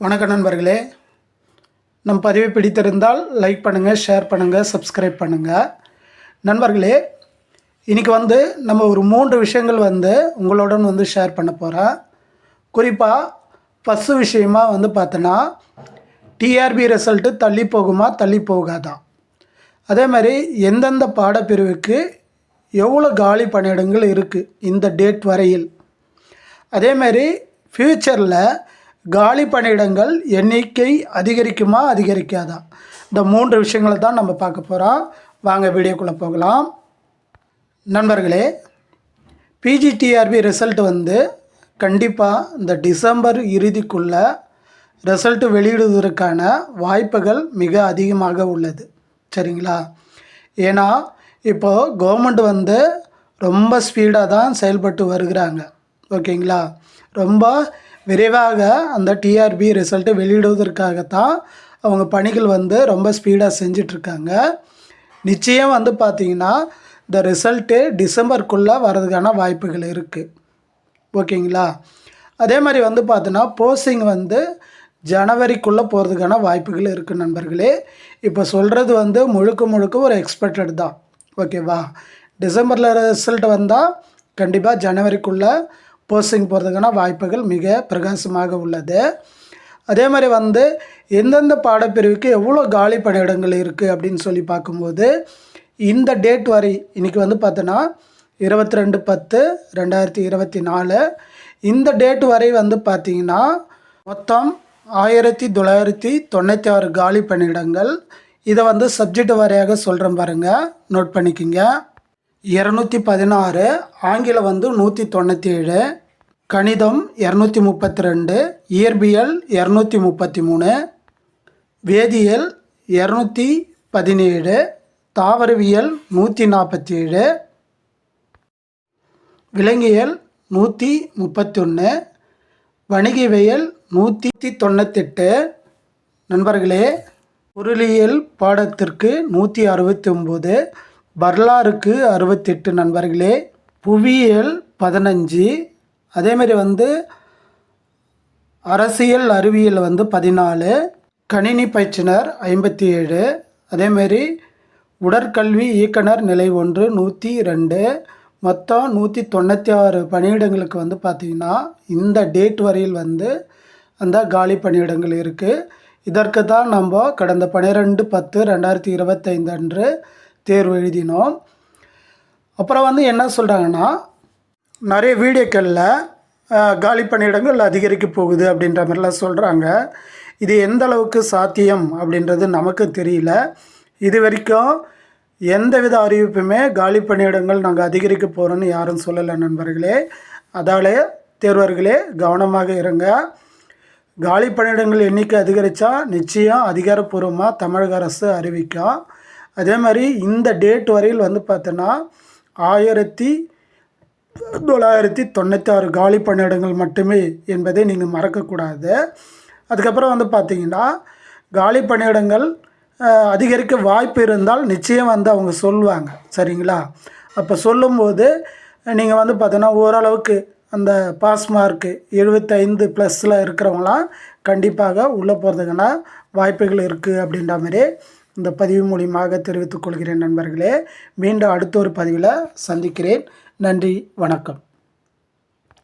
வணக்கம் நண்பர்களே. நம் பதிவை பிடித்திருந்தால் லைக் பண்ணுங்கள் ஷேர் பண்ணுங்கள் சப்ஸ்கிரைப் பண்ணுங்கள் நண்பர்களே இன்றைக்கி வந்து நம்ம ஒரு மூன்று விஷயங்கள் வந்து உங்களுடன் வந்து ஷேர் பண்ண போகிறேன் குறிப்பாக பஸ்ஸு விஷயமா வந்து பார்த்தோன்னா டிஆர்பி ரிசல்ட்டு தள்ளி போகுமா தள்ளி போகாதா? அதே மாதிரி எந்தெந்த பாடப்பிரிவுக்கு எவ்வளோ காலி பணியிடங்கள் இருக்குது இந்த டேட் வரையில்? அதேமாரி ஃப்யூச்சரில் காலி பணியிடங்கள் எண்ணிக்கை அதிகரிக்குமா அதிகரிக்காதா? இந்த மூன்று விஷயங்களை தான் நம்ம பார்க்க போகிறோம் வாங்க வீடியோக்குள்ளே போகலாம். நண்பர்களே பிஜிடிஆர்பி ரிசல்ட் வந்து கண்டிப்பாக இந்த டிசம்பர் இறுதிக்குள்ளே ரிசல்ட்டு வெளியிடுவதற்கான வாய்ப்புகள் மிக அதிகமாக உள்ளது. சரிங்களா? ஏன்னா இப்போது கவர்மெண்ட் வந்து ரொம்ப ஸ்பீடாக தான் செயல்பட்டு வருகிறாங்க. ஓகேங்களா? ரொம்ப விரைவாக அந்த டிஆர்பி ரிசல்ட்டை வெளியிடுவதற்காகத்தான் அவங்க பணிகள் வந்து ரொம்ப ஸ்பீடாக செஞ்சிட்ருக்காங்க. நிச்சயம் வந்து பார்த்திங்கன்னா இந்த ரிசல்ட்டு டிசம்பருக்குள்ளே வர்றதுக்கான வாய்ப்புகள் இருக்குது ஓகேங்களா? அதே மாதிரி வந்து பார்த்தோன்னா போஸ்டிங் வந்து ஜனவரிக்குள்ளே போகிறதுக்கான வாய்ப்புகள் இருக்குது நண்பர்களே. இப்போ சொல்கிறது வந்து முழுக்க முழுக்க ஒரு எக்ஸ்பெக்டட் தான். ஓகேவா? டிசம்பரில் ரிசல்ட் வந்தால் கண்டிப்பாக ஜனவரிக்குள்ளே போஸ்டிங் போகிறதுக்கான வாய்ப்புகள் மிக பிரகாசமாக உள்ளது. அதே மாதிரி வந்து எந்தெந்த பாடப்பிரிவுக்கு எவ்வளோ காலி பணியிடங்கள் இருக்குது அப்படின்னு சொல்லி பார்க்கும்போது இந்த டேட் வரை இன்றைக்கி வந்து பார்த்தோன்னா இருபத்தி ரெண்டு பத்து ரெண்டாயிரத்தி இருபத்தி நாலு இந்த டேட் வரை வந்து பார்த்திங்கன்னா மொத்தம் ஆயிரத்தி தொள்ளாயிரத்தி தொண்ணூற்றி ஆறு காலி பணியிடங்கள். இதை வந்து சப்ஜெக்ட் வாரியாக சொல்கிறேன் பாருங்கள் நோட் பண்ணிக்கிங்க. இரநூத்தி பதினாறு ஆங்கிலம் வந்து நூற்றி தொண்ணூற்றி ஏழு கணிதம் இரநூத்தி முப்பத்தி ரெண்டு இயற்பியல் இரநூத்தி முப்பத்தி மூணு வேதியியல் இரநூத்தி பதினேழு தாவரவியல் நூற்றி நாற்பத்தி ஏழு விலங்கியல் நூற்றி முப்பத்தொன்று வணிகவியல் நூற்றி தொண்ணூத்தெட்டு. நண்பர்களே பொருளியல் பாடத்திற்கு நூற்றி அறுபத்தி ஒம்பது வரலாறுக்கு அறுபத்தெட்டு நண்பர்களே புவியியல் பதினஞ்சு அதேமாரி வந்து அரசியல் அறிவியல் வந்து பதினாலு கணினி பயிற்றுனர் ஐம்பத்தி ஏழு அதேமாரி உடற்கல்வி இயக்குனர் நிலை ஒன்று நூற்றி ரெண்டு மொத்தம் நூற்றி தொண்ணூற்றி ஆறு பணியிடங்களுக்கு வந்து பார்த்திங்கன்னா இந்த டேட் வரையில் வந்து அந்த காலி பணியிடங்கள் இருக்குது இதற்கு தான் நம்ம கடந்த பன்னிரெண்டு பத்து ரெண்டாயிரத்தி இருபத்தைந்து அன்று தேர்வு எழுதினோம். அப்புறம் வந்து என்ன சொல்கிறாங்கன்னா நிறைய வீடியோக்களில் காலி பணியிடங்கள் அதிகரிக்க போகுது அப்படின்ற மாதிரிலாம் சொல்கிறாங்க இது எந்த அளவுக்கு சாத்தியம் அப்படின்றது நமக்கு தெரியல. இது வரைக்கும் எந்தவித அறிவிப்புமே காலி பணியிடங்கள் நாங்கள் அதிகரிக்க போகிறோன்னு யாரும் சொல்லலை நண்பர்களே. அதாலே தேர்வர்களே கவனமாக இருங்க. காலி பணியிடங்கள் எண்ணிக்கை அதிகரித்தா நிச்சயம் அதிகாரப்பூர்வமாக தமிழக அரசு அறிவிக்கும். அதே மாதிரி இந்த டேட் வரையில் வந்து பார்த்தோன்னா ஆயிரத்தி தொள்ளாயிரத்தி தொண்ணூற்றி காலி பணியிடங்கள் மட்டுமே என்பதை நீங்கள் மறக்கக்கூடாது. அதுக்கப்புறம் வந்து பார்த்திங்கன்னா காலி பணியிடங்கள் அதிகரிக்க வாய்ப்பு இருந்தால் நிச்சயம் வந்து அவங்க சொல்லுவாங்க. சரிங்களா? அப்போ சொல்லும்போது நீங்கள் வந்து பார்த்தோன்னா ஓரளவுக்கு அந்த பாஸ் மார்க்கு எழுபத்தைந்து ப்ளஸில் இருக்கிறவங்களாம் கண்டிப்பாக உள்ளே போகிறதுக்கான வாய்ப்புகள் இருக்குது அப்படின்ற மாதிரி இந்த பதிவு மூலியமாக தெரிவித்துக் கொள்கிறேன் நண்பர்களே. மீண்டும் அடுத்த ஒரு பதிவில் சந்திக்கிறேன். நன்றி வணக்கம்.